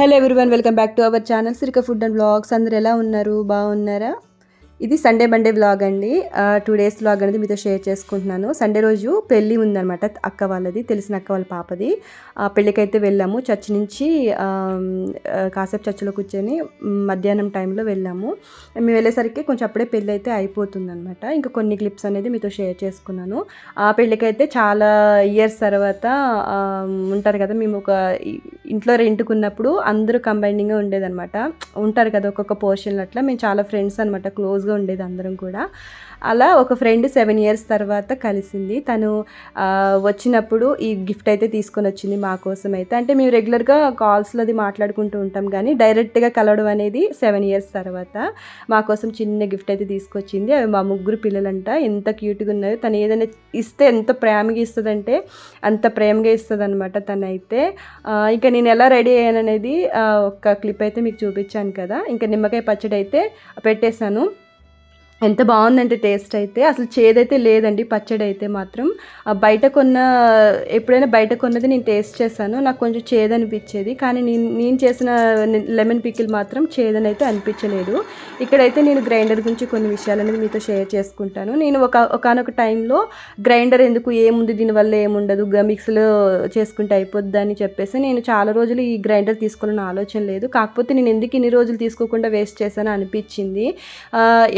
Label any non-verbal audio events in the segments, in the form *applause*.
Hello everyone welcome back to our channel Sirika food and blogs అందరు ఎలా ఉన్నారు? బాగున్నారా? ఇది సండే మండే వ్లాగ్ అండి. టూ డేస్ వ్లాగ్ అనేది మీతో షేర్ చేసుకుంటున్నాను. సండే రోజు పెళ్ళి ఉందన్నమాట అక్క వాళ్ళది తెలిసిన అక్క వాళ్ళ పాపది. ఆ పెళ్ళికైతే వెళ్ళాము. చర్చ్ నుంచి కాసేపు చర్చిలో కూర్చొని మధ్యాహ్నం టైంలో వెళ్ళాము. మేము వెళ్ళేసరికి కొంచెం అప్పుడే పెళ్ళి అయితే అయిపోతుందనమాట ఇంకా కొన్ని క్లిప్స్ అనేది మీతో షేర్ చేసుకున్నాను. ఆ పెళ్ళికైతే చాలా ఇయర్స్ తర్వాత ఉంటారు కదా మేము ఒక ఇంట్లో రెంట్కున్నప్పుడు అందరూ కంబైనింగ్గా ఉండేదన్నమాట. ఉంటారు కదా ఒక్కొక్క పోర్షన్లు అట్లా మేము చాలా ఫ్రెండ్స్ అనమాట క్లోజ్గా ఉండేది అందరం కూడా. అలా ఒక ఫ్రెండ్ సెవెన్ ఇయర్స్ తర్వాత కలిసింది. తను వచ్చినప్పుడు ఈ గిఫ్ట్ అయితే తీసుకొని వచ్చింది మా కోసం అయితే. అంటే మేము రెగ్యులర్గా కాల్స్లో అది మాట్లాడుకుంటూ ఉంటాం కానీ డైరెక్ట్గా కలవడం అనేది సెవెన్ ఇయర్స్ తర్వాత మా కోసం చిన్న గిఫ్ట్ అయితే తీసుకొచ్చింది. అవి మా ముగ్గురు పిల్లలంట. ఎంత క్యూట్గా ఉన్నాయో తను ఏదైనా ఇస్తే ఎంత ప్రేమగా ఇస్తుందంటే అంత ప్రేమగా ఇస్తుంది అనమాట తనైతే. ఆ, ఇంకా నేను ఎలా రెడీ అయ్యాననేది ఒక క్లిప్ అయితే మీకు చూపించాను కదా. ఇంకా నిమ్మకాయ పచ్చడి అయితే పెట్టేశాను. ఎంత బాగుందంటే టేస్ట్ అయితే. అసలు చేదైతే లేదండి పచ్చడి అయితే మాత్రం బయట కొన్న ఎప్పుడైనా బయట కొన్నది నేను టేస్ట్ చేశాను. నాకు కొంచెం చేదు అనిపించేది కానీ నేను నేను చేసిన లెమన్ పికిల్ మాత్రం చేదని అయితే అనిపించలేదు. ఇక్కడైతే నేను గ్రైండర్ గురించి కొన్ని విషయాలు అనేది మీతో షేర్ చేసుకుంటాను. నేను ఒక ఒకనొక టైంలో గ్రైండర్ ఎందుకు ఏముంది దీనివల్ల ఏముండదు మిక్స్లో మిక్సీలో చేసుకుంటే అయిపోద్ది అని చెప్పేసి నేను చాలా రోజులు ఈ గ్రైండర్ తీసుకోవాలని ఆలోచన లేదు. కాకపోతే నేను ఎందుకు ఇన్ని రోజులు తీసుకోకుండా వేస్ట్ చేశాను అనిపించింది.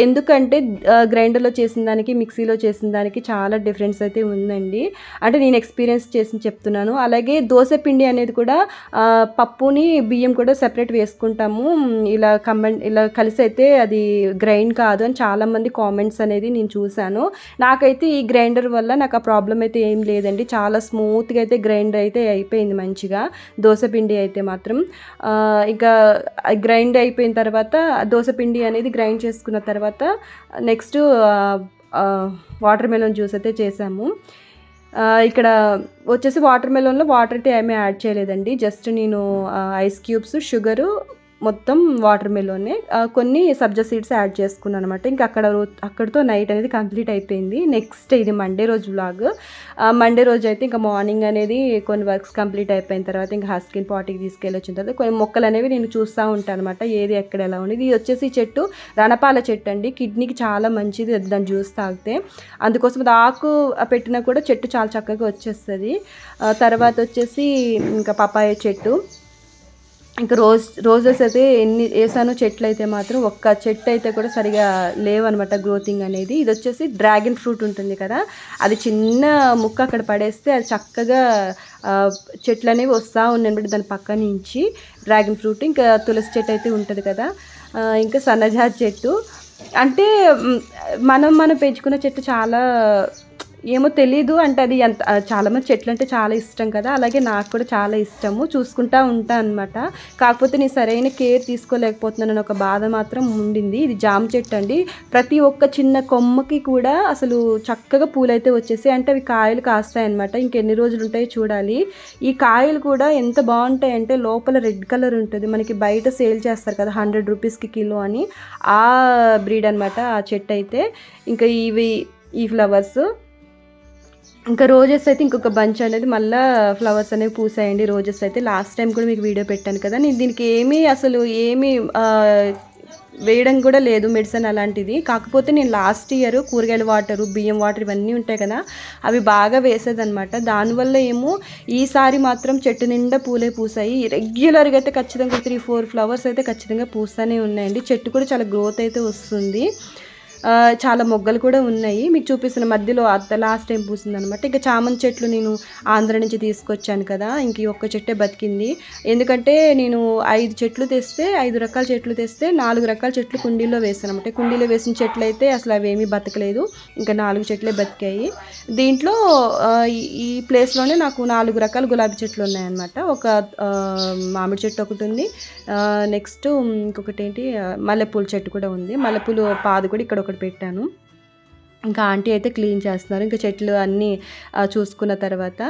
ఎందుకంటే అంటే గ్రైండర్లో చేసిన దానికి మిక్సీలో చేసిన దానికి చాలా డిఫరెన్స్ అయితే ఉందండి. అంటే నేను ఎక్స్పీరియన్స్ చేసి చెప్తున్నాను. అలాగే దోశ పిండి అనేది కూడా పప్పుని బియ్యం కూడా సెపరేట్ వేసుకుంటాము. ఇలా కంబైన్ ఇలా కలిసి అయితే అది గ్రైండ్ కాదు అని చాలామంది కామెంట్స్ అనేది నేను చూశాను. నాకైతే ఈ గ్రైండర్ వల్ల నాకు ఆ ప్రాబ్లం అయితే ఏం లేదండి. చాలా స్మూత్గా అయితే గ్రైండర్ అయితే అయిపోయింది మంచిగా. దోశ పిండి అయితే మాత్రం. ఇంకా గ్రైండ్ అయిపోయిన తర్వాత దోశ పిండి అనేది గ్రైండ్ చేసుకున్న తర్వాత నెక్స్ట్ వాటర్ మెలన్ జ్యూస్ అయితే చేసాము. ఇక్కడ వచ్చేసి వాటర్ మెలన్లో వాటర్ అయితే ఏమీ యాడ్ చేయలేదండి. జస్ట్ నేను ఐస్ క్యూబ్స్ షుగరు మొత్తం వాటర్ మెలోనే కొన్ని సబ్జా సీడ్స్ యాడ్ చేసుకున్నాను అనమాట ఇంకా అక్కడ రో- అక్కడితో నైట్ అనేది కంప్లీట్ అయిపోయింది. నెక్స్ట్ ఇది మండే రోజు వ్లాగ్ మండే రోజు అయితే ఇంకా మార్నింగ్ అనేది కొన్ని వర్క్స్ కంప్లీట్ అయిపోయిన తర్వాత ఇంకా హస్కిన్ పాటికి తీసుకెళ్ళి వచ్చిన తర్వాత కొన్ని మొక్కలు అనేవి నేను చూస్తూ ఉంటాను అనమాట ఏది ఎక్కడ ఎలా ఉంది ఇది వచ్చేసి చెట్టు రణపాల చెట్టు అండి. కిడ్నీకి చాలా మంచిది దాని జ్యూస్ తాగితే. అందుకోసం అది ఆకు పెట్టినా కూడా చెట్టు చాలా చక్కగా వచ్చేస్తుంది. తర్వాత వచ్చేసి ఇంకా పపాయ చెట్టు. ఇంకా రోజ్ రోజెస్ అయితే ఎన్ని వేసానో చెట్లు అయితే మాత్రం ఒక్క చెట్టు అయితే కూడా సరిగా లేవనమాట గ్రోతింగ్ అనేది. ఇది వచ్చేసి డ్రాగన్ ఫ్రూట్ ఉంటుంది కదా అది చిన్న ముక్క అక్కడ పడేస్తే అది చక్కగా చెట్లు అనేవి వస్తూ ఉన్నాయి దాని పక్క నుంచి. డ్రాగన్ ఫ్రూట్ ఇంకా తులసి చెట్టు అయితే ఉంటుంది కదా ఇంకా సన్నజాజి చెట్టు. అంటే మనం మనం పెంచుకున్న చెట్టు చాలా ఏమో తెలీదు అంటే అది ఎంత చాలామంది చాలా మంది చెట్లు అంటే చాలా ఇష్టం కదా. అలాగే నాకు కూడా చాలా ఇష్టము. చూసుకుంటా ఉంటా అనమాట కాకపోతే నేను సరైన కేర్ తీసుకోలేకపోతున్నానని ఒక బాధ మాత్రం ఉండింది. ఇది జామ చెట్టు అండి. ప్రతి ఒక్క చిన్న కొమ్మకి కూడా అసలు చక్కగా పూలైతే వచ్చేసి అంటే అవి కాయలు కాస్తాయన్నమాట ఇంకెన్ని రోజులు ఉంటాయో చూడాలి. ఈ కాయలు కూడా ఎంత బాగుంటాయి అంటే లోపల రెడ్ కలర్ ఉంటుంది. మనకి బయట సేల్ చేస్తారు కదా హండ్రెడ్ రూపీస్కి కిలో అని. ఆ బ్రీడ్ అనమాట ఆ చెట్టు అయితే. ఇంకా ఇవి ఈ ఫ్లవర్స్. ఇంకా రోజెస్ అయితే ఇంకొక బంచ్ అనేది మళ్ళీ ఫ్లవర్స్ అనేవి పూసాయండి. రోజెస్ అయితే లాస్ట్ టైం కూడా మీకు వీడియో పెట్టాను కదా. నేను దీనికి ఏమీ అసలు ఏమీ వేయడం కూడా లేదు మెడిసిన్ అలాంటిది. కాకపోతే నేను లాస్ట్ ఇయర్ కూరగాయల వాటరు బియ్యం వాటర్ ఇవన్నీ ఉంటాయి కదా అవి బాగా వేసేదనమాట దానివల్ల ఏమో ఈసారి మాత్రం చెట్టు నిండా పూలే పూసాయి. రెగ్యులర్గా అయితే ఖచ్చితంగా త్రీ ఫోర్ ఫ్లవర్స్ అయితే ఖచ్చితంగా పూస్తూనే ఉన్నాయండి. చెట్టు కూడా చాలా గ్రోత్ అయితే వస్తుంది. చాలా మొగ్గలు కూడా ఉన్నాయి. మీకు చూపిస్తున్న మధ్యలో అత్త లాస్ట్ టైం పూసింది అనమాట ఇంకా చామంతి చెట్లు నేను ఆంధ్ర నుంచి తీసుకొచ్చాను కదా ఇంక ఈ ఒక్క చెట్టే బతికింది. ఎందుకంటే నేను ఐదు చెట్లు తెస్తే ఐదు రకాల చెట్లు తెస్తే నాలుగు రకాల చెట్లు కుండీలో వేసాను అనమాట కుండీలో వేసిన చెట్లు అయితే అసలు అవేమీ బతకలేదు. ఇంకా నాలుగు చెట్లే బతికాయి. దీంట్లో ఈ- ప్లేస్లోనే నాకు నాలుగు రకాల గులాబీ చెట్లు ఉన్నాయన్నమాట. ఒక మామిడి చెట్టు ఒకటి ఉంది. నెక్స్ట్ ఇంకొకటి ఏంటి? మల్లెపూల చెట్టు కూడా ఉంది. మల్లెపూలు పాదు కూడా ఇక్కడ ఒకటి పెట్టాను. ఇంకా ఆంటీ అయితే క్లీన్ చేస్తున్నారు. ఇంకా చెట్లు అన్నీ చూసుకున్న తర్వాత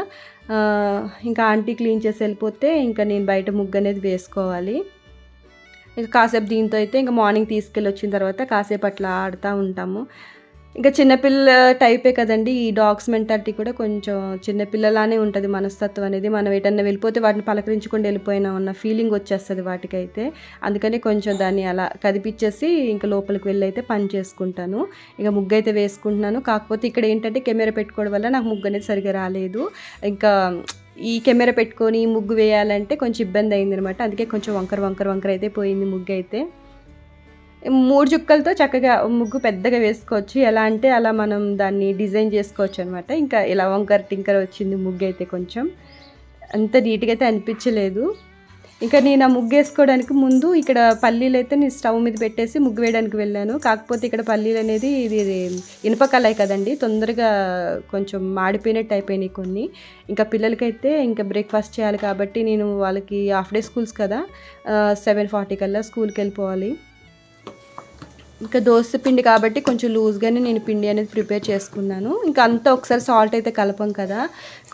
ఇంకా ఆంటీ క్లీన్ చేసి వెళ్ళిపోతే ఇంకా నేను బయట ముగ్గు అనేది వేసుకోవాలి. ఇంకా కాసేపు దీంతో అయితే ఇంకా మార్నింగ్ తీసుకెళ్ళి వచ్చిన తర్వాత కాసేపు అట్లా ఆడుతూ ఉంటాము. ఇంకా చిన్నపిల్ల టైపే కదండి. ఈ డాగ్స్ మెంటాలిటీ కూడా కొంచెం చిన్నపిల్లలానే ఉంటుంది. మనస్తత్వం అనేది మనం ఎటన్నా వెళ్ళిపోతే వాటిని పలకరించుకొని వెళ్ళిపోయినా ఉన్న ఫీలింగ్ వచ్చేస్తుంది వాటికైతే. అందుకని కొంచెం దాన్ని అలా కదిపించేసి ఇంకా లోపలికి వెళ్ళి అయితే పని చేసుకుంటాను. ఇక ముగ్గు అయితే వేసుకుంటున్నాను. కాకపోతే ఇక్కడ ఏంటంటే కెమెరా పెట్టుకోవడం వల్ల నాకు ముగ్గు అనేది సరిగా రాలేదు. ఇంకా ఈ కెమెరా పెట్టుకొని ముగ్గు వేయాలంటే కొంచెం ఇబ్బంది అయింది అనమాట అందుకే కొంచెం వంకర వంకర వంకర అయితే పోయింది ముగ్గు అయితే మూడు చుక్కలతో చక్కగా ముగ్గు పెద్దగా వేసుకోవచ్చు. ఎలా అంటే అలా మనం దాన్ని డిజైన్ చేసుకోవచ్చు అనమాట ఇంకా ఇలా వంకర టింకర్ వచ్చింది ముగ్గు అయితే కొంచెం. అంత నీట్గా అయితే అనిపించలేదు. ఇంకా నేను ఆ ముగ్గు వేసుకోవడానికి ముందు ఇక్కడ పల్లీలు అయితే నేను స్టవ్ మీద పెట్టేసి ముగ్గు వేయడానికి వెళ్ళాను. కాకపోతే ఇక్కడ పల్లీలు అనేది ఇది ఇది ఇనుప కళాయి కదండి. తొందరగా కొంచెం మాడిపోయినట్టు అయిపోయినాయి కొన్ని. ఇంకా పిల్లలకైతే ఇంకా బ్రేక్ఫాస్ట్ చేయాలి కాబట్టి నేను వాళ్ళకి హాఫ్ డే స్కూల్స్ కదా సెవెన్ ఫార్టీ కల్లా స్కూల్కి వెళ్ళిపోవాలి. ఇంకా దోశ పిండి కాబట్టి కొంచెం లూజ్గానే నేను పిండి అనేది ప్రిపేర్ చేసుకున్నాను. ఇంకా అంతా ఒకసారి సాల్ట్ అయితే కలపం కదా.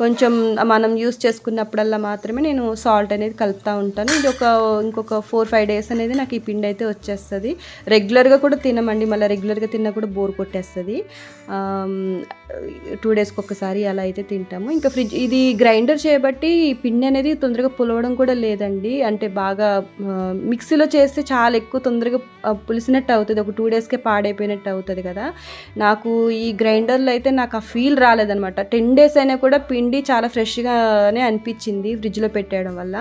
కొంచెం మనం యూస్ చేసుకున్నప్పుడల్లా మాత్రమే నేను సాల్ట్ అనేది కలుపుతూ ఉంటాను. ఇది ఒక ఇంకొక ఫోర్ ఫైవ్ డేస్ అనేది నాకు ఈ పిండి అయితే వచ్చేస్తుంది. రెగ్యులర్గా కూడా తినమండి. మళ్ళీ రెగ్యులర్గా తిన్నా కూడా బోర్ కొట్టేస్తుంది. టూ డేస్కి ఒకసారి అలా అయితే తింటాము. ఇంకా ఫ్రిడ్జ్ ఇది గ్రైండర్ చేయబట్టి ఈ పిండి అనేది తొందరగా పులవడం కూడా లేదండి. అంటే బాగా మిక్సీలో చేస్తే చాలా ఎక్కువ తొందరగా పులిసినట్టు అవుతుంది. ఒక టూ డేస్కే పాడైపోయినట్టు అవుతుంది కదా. నాకు ఈ గ్రైండర్లో అయితే నాకు ఆ ఫీల్ రాలేదనమాట టెన్ డేస్ అయినా కూడా పిండి చాలా ఫ్రెష్గానే అనిపించింది ఫ్రిడ్జ్లో పెట్టేయడం వల్ల.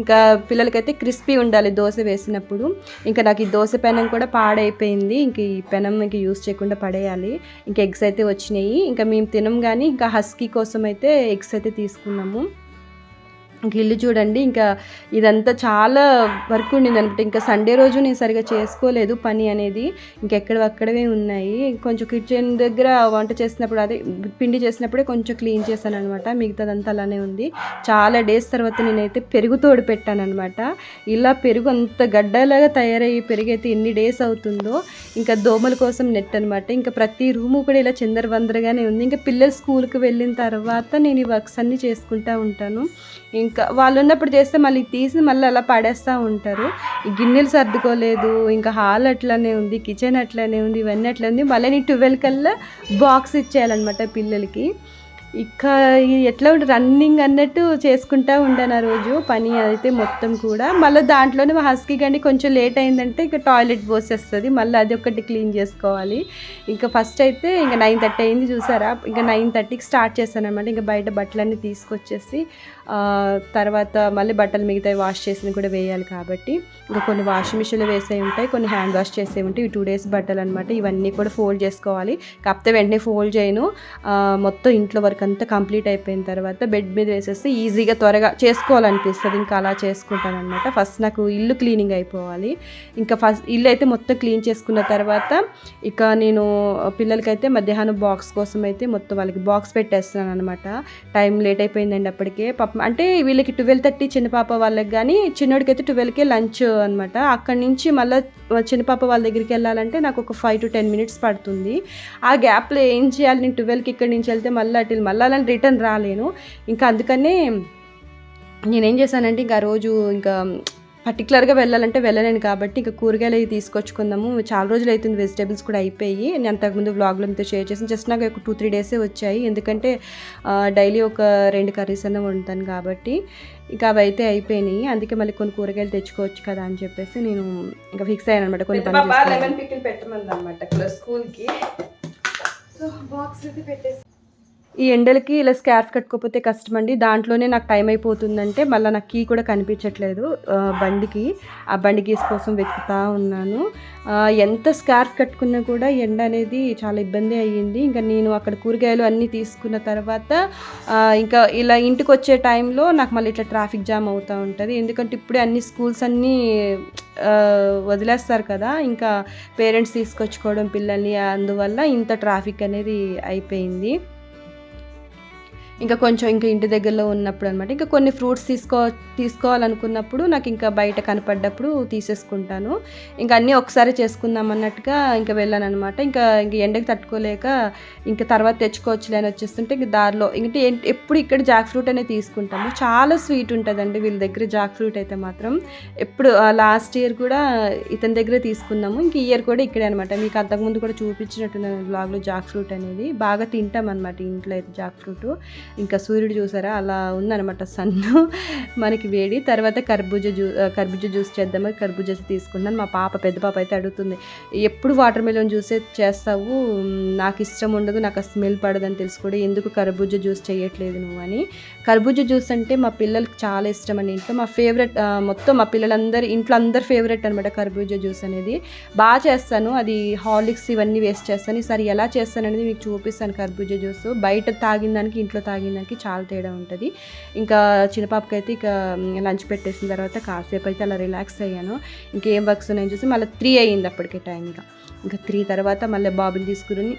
ఇంకా పిల్లలకైతే క్రిస్పీ ఉండాలి దోశ వేసినప్పుడు. ఇంకా నాకు ఈ దోశ పెనం కూడా పాడైపోయింది. ఇంక ఈ పెనం ఇంక యూస్ చేయకుండా పడేయాలి. ఇంకా ఎగ్స్ అయితే వచ్చినాయి. ఇంకా మేము తినం కానీ ఇంకా హస్కీ కోసం అయితే ఎగ్స్ అయితే తీసుకున్నాము. ఇల్లు చూడండి ఇంకా ఇదంతా చాలా వర్క్ ఉండింది అనమాట ఇంకా సండే రోజు నేను సరిగా చేసుకోలేదు పని అనేది. ఇంకెక్కడవక్కడవే ఉన్నాయి. కొంచెం కిచెన్ దగ్గర వంట చేసినప్పుడు అదే పిండి చేసినప్పుడే కొంచెం క్లీన్ చేశాను అనమాట మిగతాదంతా అలానే ఉంది. చాలా డేస్ తర్వాత నేనైతే పెరుగు తోడు పెట్టాను అనమాట ఇలా పెరుగు అంత గడ్డలాగా తయారయ్యి పెరుగు అయితే ఎన్ని డేస్ అవుతుందో ఇంకా దోమల కోసం నెట్ అనమాట ఇంకా ప్రతి రూము కూడా ఇలా చిందరవందరగానే ఉంది. ఇంకా పిల్లలు స్కూల్కి వెళ్ళిన తర్వాత నేను ఈ వర్క్స్ అన్నీ చేసుకుంటూ ఉంటాను. ఇంకా వాళ్ళు ఉన్నప్పుడు చేస్తే మళ్ళీ తీసి మళ్ళీ అలా పడేస్తూ ఉంటారు. గిన్నెలు సర్దుకోలేదు. ఇంకా హాల్ అట్లనే ఉంది కిచెన్ అట్లనే ఉంది ఇవన్నీ అట్లా ఉంది. మళ్ళీ నేను ట్వెల్వ్ కల్లా బాక్స్ ఇచ్చేయాలన్నమాట పిల్లలకి. ఇక ఎట్లా ఉంటే రన్నింగ్ అన్నట్టు చేసుకుంటా ఉండాను ఆ రోజు. పని అయితే మొత్తం కూడా. మళ్ళీ దాంట్లోనే మా హస్కీ కానీ కొంచెం లేట్ అయిందంటే ఇక టాయిలెట్ పోసేస్తుంది. మళ్ళీ అది ఒకటి క్లీన్ చేసుకోవాలి. ఇంకా ఫస్ట్ అయితే ఇంకా నైన్ థర్టీ అయింది చూసారా? ఇంకా నైన్ థర్టీకి స్టార్ట్ చేశాను అనమాట ఇంకా బయట బట్టలన్నీ తీసుకొచ్చేసి తర్వాత మళ్ళీ బట్టలు మిగతాయి వాష్ చేసినవి కూడా వేయాలి కాబట్టి. ఇంకా కొన్ని వాషింగ్ మిషన్లో వేసే ఉంటాయి కొన్ని హ్యాండ్ వాష్ చేసే ఉంటాయి. ఈ టూ డేస్ బట్టలు అనమాట ఇవన్నీ కూడా ఫోల్డ్ చేసుకోవాలి. కాకపోతే వెంటనే ఫోల్డ్ చేయను. మొత్తం ఇంట్లో వర్క్ అంతా కంప్లీట్ అయిపోయిన తర్వాత బెడ్ మీద వేసేస్తే ఈజీగా త్వరగా చేసుకోవాలనిపిస్తుంది. ఇంకా అలా చేసుకుంటాను అనమాట ఫస్ట్ నాకు ఇల్లు క్లీనింగ్ అయిపోవాలి. ఇంకా ఫస్ట్ ఇల్లు అయితే మొత్తం క్లీన్ చేసుకున్న తర్వాత ఇక నేను పిల్లలకైతే మధ్యాహ్నం బాక్స్ కోసం అయితే మొత్తం వాళ్ళకి బాక్స్ పెట్టేస్తున్నాను అనమాట టైం లేట్ అయిపోయిందండి అప్పటికే. పాప అంటే వీళ్ళకి ట్వెల్వ్ థర్టీ చిన్న పాప వాళ్ళకి కానీ చిన్నోడికైతే అయితే ట్వెల్వ్కే లంచ్ అనమాట అక్కడి నుంచి మళ్ళీ చిన్న పాప వాళ్ళ దగ్గరికి వెళ్ళాలంటే నాకు ఒక ఫైవ్ టు టెన్ మినిట్స్ పడుతుంది. ఆ గ్యాప్లో ఏం చేయాలి? నేను ట్వెల్వ్కి ఇక్కడి నుంచి వెళ్తే మళ్ళీ అటు మళ్ళీ అలా రిటర్న్ రాలేను. ఇంకా అందుకనే నేనేం చేశానంటే ఇంకా రోజు ఇంకా పర్టికులర్గా వెళ్ళాలంటే వెళ్ళలేను కాబట్టి ఇంకా కూరగాయలు అవి తీసుకొచ్చుకుందాము. చాలా రోజులు అవుతుంది వెజిటేబుల్స్ కూడా అయిపోయి. నేను అంతకుముందు వ్లాగ్లో మీతో షేర్ చేసి జస్ట్ నాకు ఒక టూ త్రీ డేసే వచ్చాయి. ఎందుకంటే డైలీ ఒక రెండు కర్రీస్ అన్న వండుతాను కాబట్టి ఇంకా అవి అయితే అయిపోయినాయి. అందుకే మళ్ళీ కొన్ని కూరగాయలు తెచ్చుకోవచ్చు కదా అని చెప్పేసి నేను ఇంకా ఫిక్స్ అయ్యాను అనమాట కొన్ని పనులు లెమన్ పికిల్ పెట్టమంది అనమాట స్కూల్కి. సో బాక్స్ అయితే పెట్టేసి ఈ ఎండలకి ఇలా స్కార్ఫ్ కట్టుకోకపోతే కష్టం అండి. దాంట్లోనే నాకు టైం అయిపోతుందంటే మళ్ళీ నాకు కీ కూడా కనిపించట్లేదు బండికి. ఆ బండి కీస్ కోసం వెతుకుతా ఉన్నాను. ఎంత స్కార్ఫ్ కట్టుకున్నా కూడా ఎండ అనేది చాలా ఇబ్బంది అయ్యింది. ఇంకా నేను అక్కడ కూరగాయలు అన్నీ తీసుకున్న తర్వాత ఇంకా ఇలా ఇంటికి వచ్చే టైంలో నాకు మళ్ళీ ఇట్లా ట్రాఫిక్ జామ్ అవుతూ ఉంటుంది. ఎందుకంటే ఇప్పుడే అన్ని స్కూల్స్ అన్నీ వదిలేస్తారు కదా. ఇంకా పేరెంట్స్ తీసుకొచ్చుకోవడం పిల్లల్ని అందువల్ల ఇంత ట్రాఫిక్ అనేది అయిపోయింది. ఇంకా కొంచెం ఇంకా ఇంటి దగ్గరలో ఉన్నప్పుడు అనమాట ఇంకా కొన్ని ఫ్రూట్స్ తీసుకో తీసుకోవాలనుకున్నప్పుడు నాకు ఇంకా బయట కనపడ్డప్పుడు తీసేసుకుంటాను. ఇంకా అన్నీ ఒకసారి చేసుకుందాం అన్నట్టుగా ఇంకా వెళ్ళాను అనమాట ఇంకా ఇంక ఎండకి తట్టుకోలేక ఇంకా తర్వాత తెచ్చుకోవచ్చులే అని వచ్చేస్తుంటే ఇంక దారిలో ఇంక ఎప్పుడు ఇక్కడ జాక్ ఫ్రూట్ అనేది తీసుకుంటాము. చాలా స్వీట్ ఉంటుందండి వీళ్ళ దగ్గర జాక్ ఫ్రూట్ అయితే మాత్రం. ఎప్పుడు లాస్ట్ ఇయర్ కూడా ఇతని దగ్గరే తీసుకున్నాము. ఇంక ఇయర్ కూడా ఇక్కడే అనమాట మీకు అంతకుముందు కూడా చూపించినట్టున్నాను బ్లాగ్లో జాక్ ఫ్రూట్ అనేది. బాగా తింటాం అనమాట ఇంట్లో అయితే జాక్ ఫ్రూట్. ఇంకా సూర్యుడు చూసారా? అలా ఉందనమాట సన్ను. *laughs* మనకి వేడి. తర్వాత కర్బూజ జ్యూ కర్బూజ జ్యూస్ చేద్దామని కర్బూజ తీసుకున్నాను మా పాప పెద్ద పాప అయితే అడుగుతుంది ఎప్పుడు వాటర్ మిలన్ జ్యూసే చేస్తావు? నాకు ఇష్టం ఉండదు నాకు ఆ స్మెల్ పడదని తెలుసు కూడా. ఎందుకు కర్బూజ జ్యూస్ చేయట్లేదు నువ్వు? అని. కర్బూజ జ్యూస్ అంటే మా పిల్లలకి చాలా ఇష్టం అండి ఇంట్లో. మా ఫేవరెట్ మొత్తం మా పిల్లలందరూ ఇంట్లో అందరు ఫేవరెట్ అనమాట కర్బూజ జ్యూస్ అనేది. బాగా చేస్తాను. అది హార్లిక్స్ ఇవన్నీ వేస్ట్ చేస్తాను. ఈసారి ఎలా చేస్తాను అనేది మీకు చూపిస్తాను కర్బూజ జ్యూస్. బయట తాగిన దానికి ఇంట్లో తాగి దానికి చాలా తేడా ఉంటుంది. ఇంకా చిన్నపాపకి అయితే ఇక లంచ్ పెట్టేసిన తర్వాత కాసేపు అయితే అలా రిలాక్స్ అయ్యాను. ఇంకేం వర్క్స్ ఉన్నాయని చూసి మళ్ళీ త్రీ అయ్యింది అప్పటికే టైం ఇంకా. ఇంకా త్రీ తర్వాత మళ్ళీ బాబుని తీసుకుని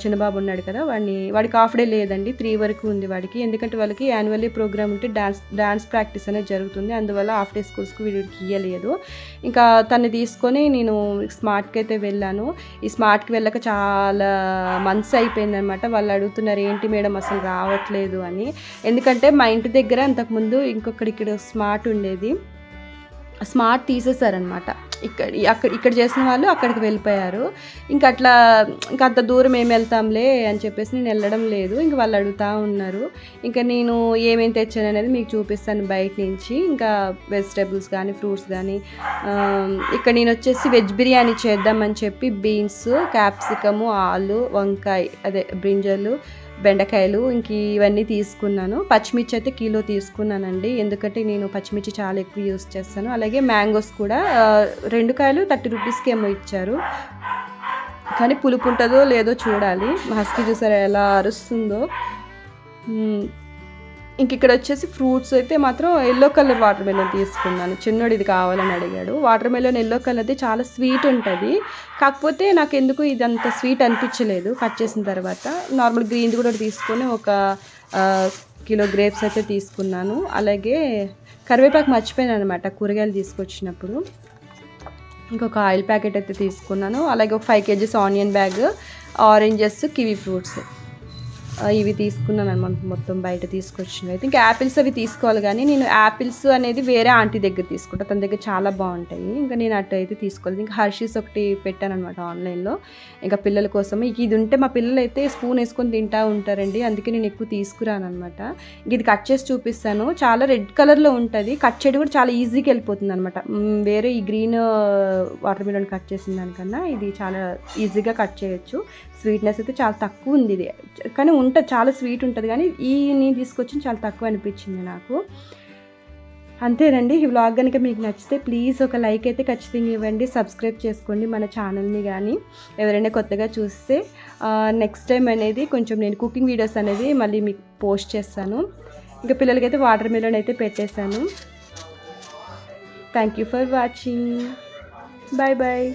చిన్న బాబు ఉన్నాడు కదా వాడిని వాడికి హాఫ్ డే లేదండి త్రీ వరకు ఉంది వాడికి. ఎందుకంటే వాళ్ళకి యాన్యువల్లీ ప్రోగ్రామ్ ఉంటే డాన్స్ డాన్స్ ప్రాక్టీస్ అనేది జరుగుతుంది. అందువల్ల హాఫ్ డే స్కూల్స్కి వీడికి ఇయ్యలేదు. ఇంకా తను తీసుకొని నేను స్మార్ట్కి అయితే వెళ్ళాను. ఈ స్మార్ట్కి వెళ్ళక చాలా మంత్స్ అయిపోయిందనమాట వాళ్ళు అడుగుతున్నారు ఏంటి మేడం అసలు రావట్లేదు? అని. ఎందుకంటే మా ఇంటి దగ్గర అంతకుముందు ఇంకొకటి ఇక్కడ స్మార్ట్ ఉండేది. స్మార్ట్ తీసేశారనమాట ఇక్కడ అక్కడ ఇక్కడ చేసిన వాళ్ళు అక్కడికి వెళ్ళిపోయారు. ఇంకా అట్లా ఇంకా అంత దూరం ఏమి వెళ్తాంలే అని చెప్పేసి నేను వెళ్ళడం లేదు. ఇంక వాళ్ళు అడుగుతూ ఉన్నారు. ఇంకా నేను ఏమేమి తెచ్చాను అనేది మీకు చూపిస్తాను బయట నుంచి. ఇంకా వెజిటేబుల్స్ కానీ ఫ్రూట్స్ కానీ ఇక్కడ నేను వచ్చేసి వెజ్ బిర్యానీ చేద్దామని చెప్పి బీన్స్ క్యాప్సికము ఆలు వంకాయ అదే బ్రింజలు బెండకాయలు ఇంక ఇవన్నీ తీసుకున్నాను. పచ్చిమిర్చి అయితే కిలో తీసుకున్నానండి. ఎందుకంటే నేను పచ్చిమిర్చి చాలా ఎక్కువ యూస్ చేస్తాను. అలాగే మ్యాంగోస్ కూడా రెండు కాయలు థర్టీ రూపీస్కి ఏమో ఇచ్చారు. కానీ పులుపు ఉంటుందో లేదో చూడాలి. హస్కి చూసారా ఎలా అరుస్తుందో. ఇంక ఇక్కడ వచ్చేసి ఫ్రూట్స్ అయితే మాత్రం ఎల్లో కలర్ వాటర్ మెలన్ తీసుకున్నాను. చిన్నోడు ఇది కావాలని అడిగాడు. వాటర్ మెలన్ ఎల్లో అయితే చాలా స్వీట్ ఉంటుంది. కాకపోతే నాకు ఎందుకు ఇది అంత స్వీట్ అనిపించలేదు కట్ చేసిన తర్వాత. నార్మల్ గ్రీన్ది కూడా తీసుకొని ఒక కిలో గ్రేప్స్ అయితే తీసుకున్నాను. అలాగే కరివేపాకు మర్చిపోయాను అనమాట కూరగాయలు తీసుకొచ్చినప్పుడు. ఇంకొక ఆయిల్ ప్యాకెట్ అయితే తీసుకున్నాను. అలాగే ఒక five KGs onion bag oranges kiwi fruits ఇవి తీసుకున్నాను అనమాట మొత్తం బయట తీసుకొచ్చినవి. అయితే ఇంకా యాపిల్స్ అవి తీసుకోవాలి కానీ నేను యాపిల్స్ అనేది వేరే ఆంటీ దగ్గర తీసుకుంటా. తన దగ్గర చాలా బాగుంటాయి. ఇంకా నేను అటు అయితే తీసుకోలేదు. ఇంకా హర్షీస్ ఒకటి పెట్టాను అనమాట ఆన్లైన్లో. ఇంకా పిల్లల కోసం ఇక ఇది ఉంటే మా పిల్లలు అయితే స్పూన్ వేసుకొని తింటా ఉంటారండి. అందుకే నేను ఎక్కువ తీసుకురాను అనమాట. ఇంక ఇది కట్ చేసి చూపిస్తాను. చాలా రెడ్ కలర్లో ఉంటుంది. కట్ చేయడం కూడా చాలా ఈజీగా వెళ్ళిపోతుంది అనమాట. వేరే ఈ గ్రీన్ వాటర్ మిలన్ కట్ చేసిన దానికన్నా ఇది చాలా ఈజీగా కట్ చేయొచ్చు. స్వీట్నెస్ అయితే చాలా తక్కువ ఉంది ఇది. కానీ ఉంట చాలా స్వీట్ ఉంటుంది కానీ ఈ నేను తీసుకొచ్చి చాలా తక్కువ అనిపించింది నాకు. అంతేనండి ఈ వ్లాగ్ కనుక మీకు నచ్చితే ప్లీజ్ ఒక లైక్ అయితే ఖచ్చితంగా ఇవ్వండి సబ్స్క్రైబ్ చేసుకోండి మన ఛానల్ని కానీ. ఎవరైనా కొత్తగా చూస్తే నెక్స్ట్ టైం అనేది కొంచెం నేను కుకింగ్ వీడియోస్ అనేది మళ్ళీ మీకు పోస్ట్ చేస్తాను. ఇంకా పిల్లలకైతే వాటర్ మిలన్ అయితే పెట్టేశాను. Thank you for watching bye bye